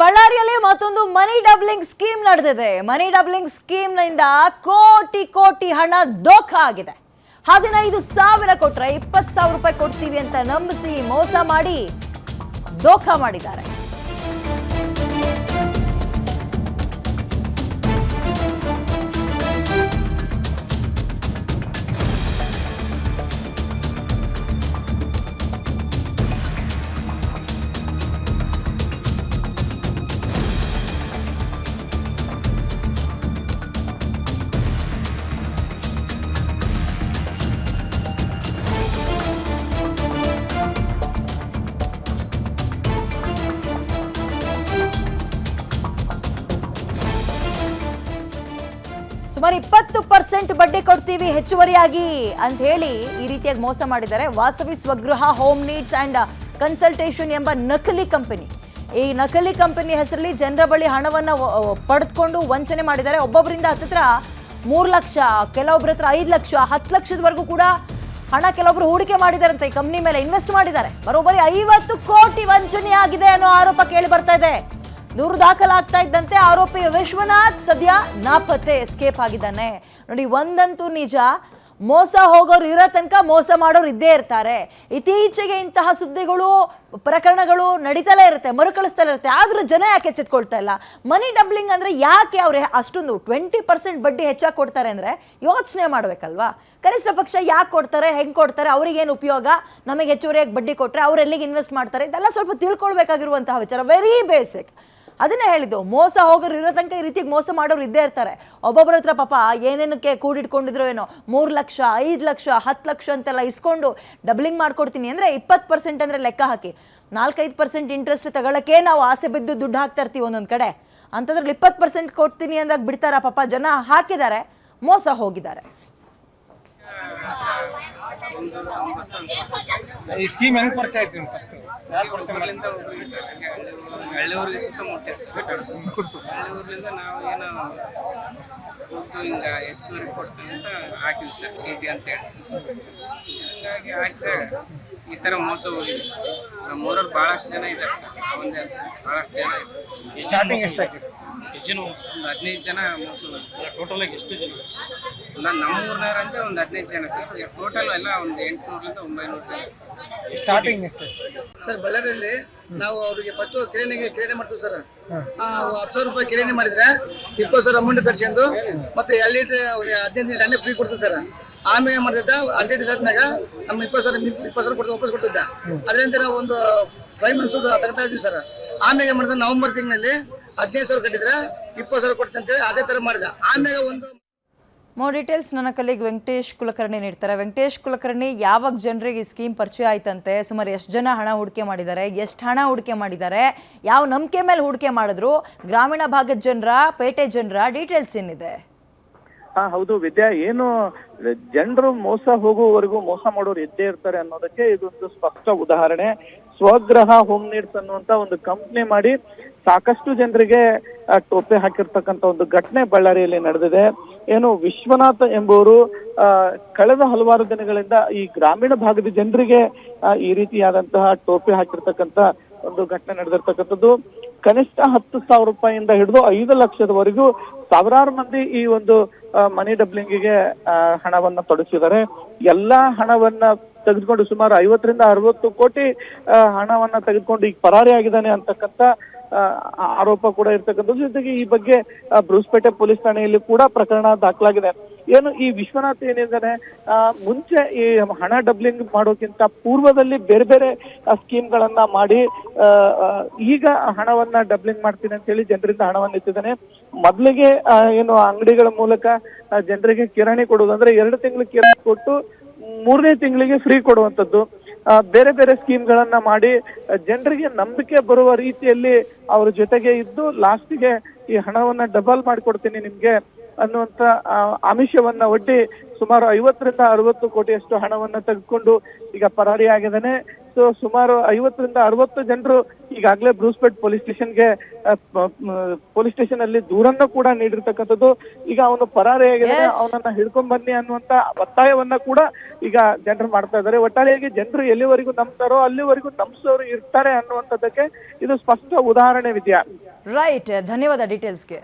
ಬಳ್ಳಾರಿಯಲ್ಲಿ ಮತ್ತೊಂದು ಮನಿ doubling scheme ನಡೆದಿದೆ. ಮನಿ ಡಬ್ಲಿಂಗ್ ಸ್ಕೀಮ್ನಿಂದ ಕೋಟಿ ಕೋಟಿ ಹಣ ದೋಖ ಆಗಿದೆ. ಹದಿನೈದು ಸಾವಿರ ಕೊಟ್ರೆ ಇಪ್ಪತ್ತು ಸಾವಿರ ರೂಪಾಯಿ ಕೊಡ್ತೀವಿ ಅಂತ ನಂಬಿಸಿ ಮೋಸ ಮಾಡಿ ದೋಖ ಮಾಡಿದ್ದಾರೆ. ಸುಮಾರು ಇಪ್ಪತ್ತು ಪರ್ಸೆಂಟ್ ಬಡ್ಡಿ ಕೊಡ್ತೀವಿ ಹೆಚ್ಚುವರಿಯಾಗಿ ಅಂತ ಹೇಳಿ ಈ ರೀತಿಯಾಗಿ ಮೋಸ ಮಾಡಿದ್ದಾರೆ. Vasavi Swagriha home needs and consultation ಎಂಬ ನಕಲಿ ಕಂಪನಿ. ಈ ನಕಲಿ ಕಂಪನಿ ಹೆಸರಲ್ಲಿ ಜನರ ಬಳಿ ಹಣವನ್ನು ಪಡೆದುಕೊಂಡು ವಂಚನೆ ಮಾಡಿದ್ದಾರೆ. ಒಬ್ಬೊಬ್ಬರಿಂದ ಹತ್ತಿರ ಮೂರು ಲಕ್ಷ ಕೆಲವೊಬ್ಬರ ಹತ್ರ ಐದು ಲಕ್ಷ, ಹತ್ತು ಲಕ್ಷದವರೆಗೂ ಕೂಡ ಹಣ ಕೆಲವೊಬ್ರು ಹೂಡಿಕೆ ಮಾಡಿದಾರಂತೆ ಈ ಕಂಪ್ನಿ ಮೇಲೆ ಇನ್ವೆಸ್ಟ್ ಮಾಡಿದ್ದಾರೆ. ಬರೋಬ್ಬರಿ ಐವತ್ತು ಕೋಟಿ ವಂಚನೆ ಆಗಿದೆ ಅನ್ನೋ ಆರೋಪ ಕೇಳಿ ಬರ್ತಾ ಇದೆ. ದೂರು ದಾಖಲಾಗ್ತಾ ಇದ್ದಂತೆ ಆರೋಪಿ ವಿಶ್ವನಾಥ್ ಸದ್ಯ ನಾಪತ್ತೆ ಎಸ್ಕೇಪ್ ಆಗಿದ್ದಾನೆ. ನೋಡಿ, ಒಂದಂತೂ ನಿಜ, ಮೋಸ ಹೋಗೋರು ಇರೋ ತನಕ ಮೋಸ ಮಾಡೋರು ಇದ್ದೇ ಇರ್ತಾರೆ. ಇತ್ತೀಚೆಗೆ ಇಂತಹ ಸುದ್ದಿಗಳು, ಪ್ರಕರಣಗಳು ನಡೀತಲೇ ಇರುತ್ತೆ ಮರುಕಳಿಸ್ತಲೇ ಇರುತ್ತೆ. ಆದರೂ ಜನ ಯಾಕೆ ಎಚ್ಚೆತ್ಕೊಳ್ತಾ ಇಲ್ಲ? ಮನಿ ಡಬ್ಲಿಂಗ್ ಅಂದರೆ ಯಾಕೆ ಅವ್ರು ಅಷ್ಟೊಂದು ಟ್ವೆಂಟಿ ಪರ್ಸೆಂಟ್ ಬಡ್ಡಿ ಹೆಚ್ಚಾಗಿ ಕೊಡ್ತಾರೆ ಅಂದರೆ ಯೋಚನೆ ಮಾಡಬೇಕಲ್ವಾ? ಕನಿಷ್ಠ ಪಕ್ಷ ಯಾಕೆ ಕೊಡ್ತಾರೆ, ಹೆಂಗೆ ಕೊಡ್ತಾರೆ, ಅವ್ರಿಗೇನು ಉಪಯೋಗ? ನಮಗೆ ಹೆಚ್ಚುವರಿಯಾಗಿ ಬಡ್ಡಿ ಕೊಟ್ಟರೆ ಅವ್ರು ಎಲ್ಲಿಗೆ ಇನ್ವೆಸ್ಟ್ ಮಾಡ್ತಾರೆ? ಇದೆಲ್ಲ ಸ್ವಲ್ಪ ತಿಳ್ಕೊಳ್ಬೇಕಾಗಿರುವಂತಹ ವಿಚಾರ. ವೆರಿ ಬೇಸಿಕ್ ಅದನ್ನೇ ಹೇಳಿದ್ದು. ಮೋಸ ಹೋಗೋರು ಇರೋ ತನಕ ಈ ರೀತಿಗೆ ಮೋಸ ಮಾಡೋರು ಇದ್ದೇ ಇರ್ತಾರೆ. ಒಬ್ಬೊಬ್ಬರ ಹತ್ರ ಪಾಪ ಏನೇನಕ್ಕೆ ಕೂಡಿಟ್ಕೊಂಡಿದ್ರು ಏನೋ, ಮೂರು ಲಕ್ಷ, ಐದು ಲಕ್ಷ, ಹತ್ತು ಲಕ್ಷ ಅಂತೆಲ್ಲ ಇಸ್ಕೊಂಡು ಡಬ್ಲಿಂಗ್ ಮಾಡ್ಕೊಡ್ತೀನಿ ಅಂದರೆ ಇಪ್ಪತ್ತು ಪರ್ಸೆಂಟ್ ಅಂದರೆ ಲೆಕ್ಕ ಹಾಕಿ. ನಾಲ್ಕೈದು ಪರ್ಸೆಂಟ್ ಇಂಟ್ರೆಸ್ಟ್ ತಗೊಳ್ಳೋಕ್ಕೆ ನಾವು ಆಸೆ ಬಿದ್ದು ದುಡ್ಡು ಹಾಕ್ತಾ ಇರ್ತೀವಿ ಒಂದೊಂದು ಕಡೆ. ಅಂಥದ್ರಲ್ಲಿ ಇಪ್ಪತ್ತು ಪರ್ಸೆಂಟ್ ಕೊಡ್ತೀನಿ ಅಂದಾಗ ಬಿಡ್ತಾರ ಪಾಪ? ಜನ ಹಾಕಿದ್ದಾರೆ, ಮೋಸ ಹೋಗಿದ್ದಾರೆ. ಈ ಸ್ಕೀಮ್ ಹೆಂಗ್ ಪರಿಚಯ ಆಯ್ತು ನಿಮ್ಗೆ ಫಸ್ಟ್ ಹಳ್ಳಿಯವ್ರಿಗೆ ಸುತ್ತಮುತ್ತ ಸರ್ ನಾವು ಏನೋ ದುಡ್ಡು ಹಿಂಗ ಹೆಚ್ಚುವರಿ ಕೊಡ್ತೀವಿ ಅಂತ ಹಾಕಿವಿ ಸರ್ ಚೀಟಿ ಅಂತ ಹೇಳಿ. ಹಂಗಾಗಿ ಹಾಕಿದ್ರೆ ಈ ಥರ ಮೋಸ ಹೋಗಿದ್ವಿ ಸರ್. ನಮ್ಮ ಊರಲ್ಲಿ ಭಾಳಷ್ಟು ಜನ ಇದ್ದಾರೆ ಸರ್ ಒಂದೇ ಭಾಳಷ್ಟು ಜನ ಇದ್ದಾರೆ. ಸ್ಟಾರ್ಟಿಂಗ್ ಎಷ್ಟಾಗಿತ್ತು ಒಂದು ಹದಿನೈದು ಜನ ಎಷ್ಟು ಜನ? ಇಲ್ಲ ನಮ್ಮ ಅಂದರೆ ಒಂದು ಹದಿನೈದು ಜನ ಸರ್. ಟೋಟಲ್ ಎಲ್ಲ ಒಂದು ಎಂಟುನೂರಿಂದ ಒಂಬೈನೂರು ಜನ ಸರ್. ಸ್ಟಾರ್ಟಿಂಗ್ ಎಷ್ಟು? ಸರ್ ಬಳ್ಳಾರಿಯಲ್ಲಿ ನಾವು ಅವರಿಗೆ ಫಸ್ಟು ಕಿರಾಣಿಗೆ ಕಿರಾಣಿ ಮಾಡ್ತೀವಿ ಸರ್. ಆ, ಹತ್ತು ಸಾವಿರ ರೂಪಾಯಿ ಕಿರಾಣಿ ಮಾಡಿದ್ರೆ ಇಪ್ಪತ್ತು ಸಾವಿರ ಅಮೌಂಟ್ ಕಟ್ಸ್ಕೊಂಡು ಮತ್ತೆ ಎರಡು ಲೀಟರ್ ಹದಿನೈದು ಲೀಟರ್ ಎಣ್ಣೆ ಫ್ರೀ ಕೊಡ್ತೀವಿ ಸರ್. ಆಮೇಲೆ ಏನ್ ಮಾಡ್ತಿದ್ದ? ಹಂಡ್ರೆಡ್ ಡೇಸ್ ಆದ್ಮ್ಯಾಗ ನಮ್ಮ ಇಪ್ಪತ್ತು ಸಾವಿರ ಇಪ್ಪತ್ತು ಸಾವಿರ ಕೊಡ್ತಾ ವಾಪಸ್ ಕೊಡ್ತಿದ್ದ. ಅದರಿಂದ ನಾವು ಒಂದು ಫೈವ್ ಮಂತ್ಸ್ ತಗೊತಾ ಇದ್ವಿ ಸರ್. ಆಮೇಲೆ ಏನ್ ಮಾಡಿದ್ರೆ ನವೆಂಬರ್ ತಿಂಗಳಲ್ಲಿ ಹದಿನೈದು ಸಾವಿರ ಕಟ್ಟಿದ್ರೆ ಇಪ್ಪತ್ತು ಸಾವಿರ ಕೊಡ್ತೀನಿ ಅಂತೇಳಿ ಅದೇ ತರ ಮಾಡಿದ. ಆಮೇಲೆ ಒಂದು ಮೋರ್ ಡೀಟೇಲ್ಸ್ ನನ್ನ ಕಲೀಗ್ ವೆಂಕಟೇಶ್ ಕುಲಕರ್ಣಿ ನೀಡ್ತಾರೆ. ವೆಂಕಟೇಶ್ ಕುಲಕರ್ಣಿ ಯಾವಾಗ ಜನರಿಗೆ ಈ ಸ್ಕೀಮ್ ಪರಿಚಯ ಆಯ್ತಂತೆ? ಸುಮಾರು ಎಷ್ಟು ಜನ ಹಣ ಹೂಡಿಕೆ ಮಾಡಿದ್ದಾರೆ? ಎಷ್ಟು ಹಣ ಹೂಡಿಕೆ ಮಾಡಿದ್ದಾರೆ? ಯಾವ ನಂಬಿಕೆ ಮೇಲೆ ಹೂಡಿಕೆ ಮಾಡಿದ್ರು? ಗ್ರಾಮೀಣ ಭಾಗದ ಜನರ ಪೇಟೆ ಜನರ ಡೀಟೇಲ್ಸ್ ಏನಿದೆ? ಹಾ ಹೌದು ವಿದ್ಯಾ ಏನು ಜನರು ಮೋಸ ಹೋಗುವವರೆಗೂ ಮೋಸ ಮಾಡೋರು ಇದ್ದೇ ಇರ್ತಾರೆ ಅನ್ನೋದಕ್ಕೆ ಇದೊಂದು ಸ್ಪಷ್ಟ ಉದಾಹರಣೆ. ಸ್ವಗ್ರಹ ಹೋಮ್ ನೀಡ್ಸ್ ಅನ್ನುವಂತ ಒಂದು ಕಂಪ್ನಿ ಮಾಡಿ ಸಾಕಷ್ಟು ಜನರಿಗೆ ಟೋಪಿ ಹಾಕಿರ್ತಕ್ಕಂತ ಒಂದು ಘಟನೆ ಬಳ್ಳಾರಿಯಲ್ಲಿ ನಡೆದಿದೆ. ಏನು ವಿಶ್ವನಾಥ್ ಎಂಬುವರು ಕಳೆದ ಹಲವಾರು ದಿನಗಳಿಂದ ಈ ಗ್ರಾಮೀಣ ಭಾಗದ ಜನರಿಗೆ ಈ ರೀತಿಯಾದಂತಹ ಟೋಪಿ ಹಾಕಿರ್ತಕ್ಕಂತ ಒಂದು ಘಟನೆ ನಡೆದಿರ್ತಕ್ಕಂಥದ್ದು. ಕನಿಷ್ಠ ಹತ್ತು ಸಾವಿರ ರೂಪಾಯಿಯಿಂದ ಹಿಡಿದು ಐದು ಲಕ್ಷದವರೆಗೂ ಸಾವಿರಾರು ಮಂದಿ ಈ ಒಂದು ಮನಿ ಡಬ್ಲಿಂಗಿಗೆ ಹಣವನ್ನ ತೊಡಗಿಸಿದ್ದಾರೆ ಎಲ್ಲಾ ಹಣವನ್ನ ತೆಗೆದುಕೊಂಡು ಸುಮಾರು ಐವತ್ತರಿಂದ ಅರವತ್ತು ಕೋಟಿ ಹಣವನ್ನ ತೆಗೆದುಕೊಂಡು ಈಗ ಪರಾರಿ ಆಗಿದ್ದಾನೆ ಅಂತಕ್ಕಂಥ ಆರೋಪ ಕೂಡ ಇರ್ತಕ್ಕಂಥದ್ದು. ಜೊತೆಗೆ ಈ ಬಗ್ಗೆ ಬ್ರೂಸ್ಪೇಟೆ ಪೊಲೀಸ್ ಠಾಣೆಯಲ್ಲಿ ಕೂಡ ಪ್ರಕರಣ ದಾಖಲಾಗಿದೆ. ಏನು ಈ ವಿಶ್ವನಾಥ್ ಏನಿದ್ದಾರೆ ಮುಂಚೆ ಈ ಹಣ ಡಬ್ಲಿಂಗ್ ಮಾಡೋಕ್ಕಿಂತ ಪೂರ್ವದಲ್ಲಿ ಬೇರೆ ಬೇರೆ ಸ್ಕೀಮ್ಗಳನ್ನ ಮಾಡಿ ಈಗ ಹಣವನ್ನ ಡಬ್ಲಿಂಗ್ ಮಾಡ್ತೀನಿ ಅಂತ ಹೇಳಿ ಜನರಿಂದ ಹಣವನ್ನ ಎತ್ತಿದ್ದಾನೆ ಮೊದಲಿಗೆ ಏನು ಅಂಗಡಿಗಳ ಮೂಲಕ ಜನರಿಗೆ ಕಿರಾಣಿ ಕೊಡುವುದು ಅಂದ್ರೆ ಎರಡು ತಿಂಗಳು ಕಿರಾಣಿ ಕೊಟ್ಟು ಮೂರನೇ ತಿಂಗಳಿಗೆ ಫ್ರೀ ಕೊಡುವಂಥದ್ದು. ಬೇರೆ ಬೇರೆ ಸ್ಕೀಮ್ಗಳನ್ನ ಮಾಡಿ ಜನರಿಗೆ ನಂಬಿಕೆ ಬರುವ ರೀತಿಯಲ್ಲಿ ಅವ್ರ ಜೊತೆಗೆ ಇದ್ದು ಲಾಸ್ಟಿಗೆ ಈ ಹಣವನ್ನ ಡಬಲ್ ಮಾಡಿಕೊಡ್ತೀನಿ ನಿಮ್ಗೆ ಅನ್ನುವಂತ ಆಮಿಷವನ್ನ ಒಡ್ಡಿ ಸುಮಾರು ಐವತ್ತರಿಂದ ಅರವತ್ತು ಕೋಟಿಯಷ್ಟು ಹಣವನ್ನ ತೆಗೆದುಕೊಂಡು ಈಗ ಪರಾರಿಯಾಗಿದ್ದಾನೆ. ಸೊ ಸುಮಾರು ಐವತ್ತರಿಂದ ಅರವತ್ತು ಜನರು ಈಗಾಗಲೇ ಬ್ರೂಸ್ಪೇಟ್ ಪೊಲೀಸ್ ಸ್ಟೇಷನ್ಗೆ ಪೊಲೀಸ್ ಸ್ಟೇಷನ್ ಅಲ್ಲಿ ದೂರನ್ನು ಕೂಡ ನೀಡಿರ್ತಕ್ಕಂಥದ್ದು. ಈಗ ಅವನು ಪರಾರಿಯಾಗಿದ್ದಾನೆ Yes. ಅವನನ್ನ ಹಿಡ್ಕೊಂಡ್ ಬನ್ನಿ ಅನ್ನುವಂತ ಒತ್ತಾಯವನ್ನ ಕೂಡ ಈಗ ಜನರು ಮಾಡ್ತಾ ಇದ್ದಾರೆ. ಒಟ್ಟಾರೆಯಾಗಿ ಜನರು ಎಲ್ಲಿವರೆಗೂ ನಂಬ್ತಾರೋ ಅಲ್ಲಿವರೆಗೂ ನಂಬಿಸೋರು ಇರ್ತಾರೆ ಅನ್ನುವಂಥದ್ದಕ್ಕೆ ಇದು ಸ್ಪಷ್ಟ ಉದಾಹರಣೆ ವಿದ್ಯಾ. ರೈಟ್ ಧನ್ಯವಾದ ಡೀಟೇಲ್ಸ್ಗೆ.